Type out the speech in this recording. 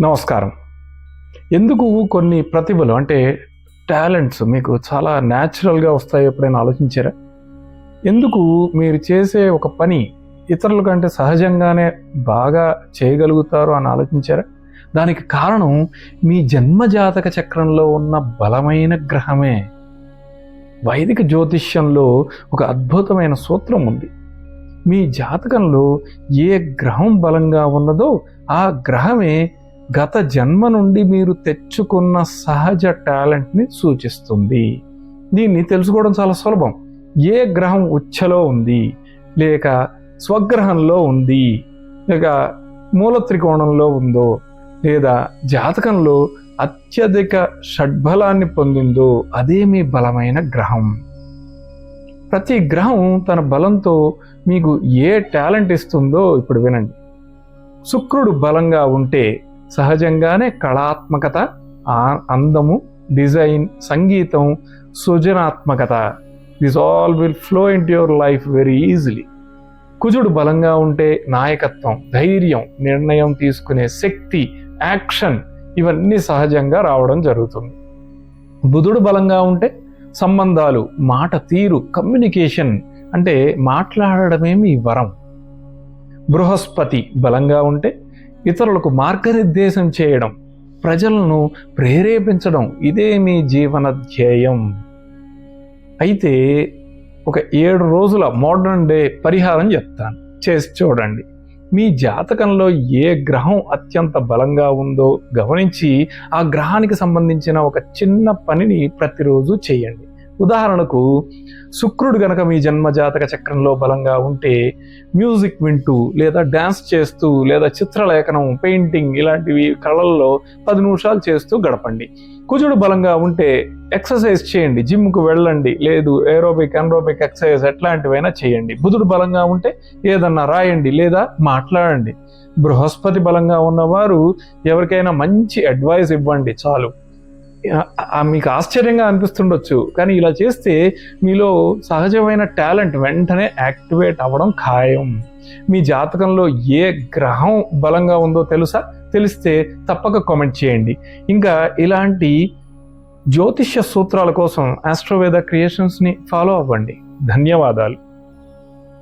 నమస్కారం. ఎందుకు కొన్ని ప్రతిభలు అంటే టాలెంట్స్ మీకు చాలా న్యాచురల్గా వస్తాయి ఎప్పుడైనా ఆలోచించారా? ఎందుకు మీరు చేసే ఒక పని ఇతరుల కంటే సహజంగానే బాగా చేయగలుగుతారు అని ఆలోచించారా? దానికి కారణం మీ జన్మజాతక చక్రంలో ఉన్న బలమైన గ్రహమే. వైదిక జ్యోతిష్యంలో ఒక అద్భుతమైన సూత్రం ఉంది. మీ జాతకంలో ఏ గ్రహం బలంగా ఉన్నదో ఆ గ్రహమే గత జన్మ నుండి మీరు తెచ్చుకున్న సహజ టాలెంట్ని సూచిస్తుంది. దీన్ని తెలుసుకోవడం చాలా సులభం. ఏ గ్రహం ఉచ్చలో ఉంది? లేక స్వగ్రహంలో ఉంది? లేక మూల త్రికోణంలో ఉందో? లేదా జాతకంలో అత్యధిక షడ్బలాన్ని పొందిందో? అదే మీ బలమైన గ్రహం. ప్రతి గ్రహం తన బలంతో మీకు ఏ టాలెంట్ ఇస్తుందో ఇప్పుడు వినండి. శుక్రుడు బలంగా ఉంటే సహజంగానే కళాత్మకత అందము డిజైన్ సంగీతం సృజనాత్మకత. This all will flow in your life very easily కుజుడు బలంగా ఉంటే నాయకత్వం ధైర్యం నిర్ణయం తీసుకునే శక్తి యాక్షన్ ఇవన్నీ సహజంగా రావడం జరుగుతుంది. బుధుడు బలంగా ఉంటే సంబంధాలు మాట తీరు కమ్యూనికేషన్ అంటే మాట్లాడడమేమి వరం. బృహస్పతి బలంగా ఉంటే ఇతరులకు మార్గనిర్దేశం చేయడం ప్రజలను ప్రేరేపించడం ఇదే మీ జీవన ధ్యేయం. అయితే ఒక ఏడు రోజుల మోడర్న్ డే పరిహారం చెప్తాను. చేసి చూడండి. మీ జాతకంలో ఏ గ్రహం అత్యంత బలంగా ఉందో గమనించి ఆ గ్రహానికి సంబంధించిన ఒక చిన్న పనిని ప్రతిరోజు చేయండి. ఉదాహరణకు శుక్రుడు గనక మీ జన్మ జాతక చక్రంలో బలంగా ఉంటే మ్యూజిక్ వింటూ లేదా డ్యాన్స్ చేస్తూ లేదా చిత్రలేఖనం పెయింటింగ్ ఇలాంటివి కళల్లో పది నిమిషాలు చేస్తూ గడపండి. కుజుడు బలంగా ఉంటే ఎక్సర్సైజ్ చేయండి జిమ్కు వెళ్ళండి లేదు ఏరోబిక్ అనరోబిక్ ఎక్సర్సైజ్ ఎట్లాంటివైనా చేయండి. బుధుడు బలంగా ఉంటే ఏదన్నా రాయండి లేదా మాట్లాడండి. బృహస్పతి బలంగా ఉన్నవారు ఎవరికైనా మంచి అడ్వైస్ ఇవ్వండి చాలు. మీకు ఆశ్చర్యంగా అనిపిస్తుండొచ్చు. కానీ ఇలా చేస్తే మీలో సహజమైన టాలెంట్ వెంటనే యాక్టివేట్ అవ్వడం ఖాయం. మీ జాతకంలో ఏ గ్రహం బలంగా ఉందో తెలుసా? తెలిస్తే తప్పక కామెంట్ చేయండి. ఇంకా ఇలాంటి జ్యోతిష్య సూత్రాల కోసం ఆస్ట్రోవేద క్రియేషన్స్ని ఫాలో అవ్వండి. ధన్యవాదాలు.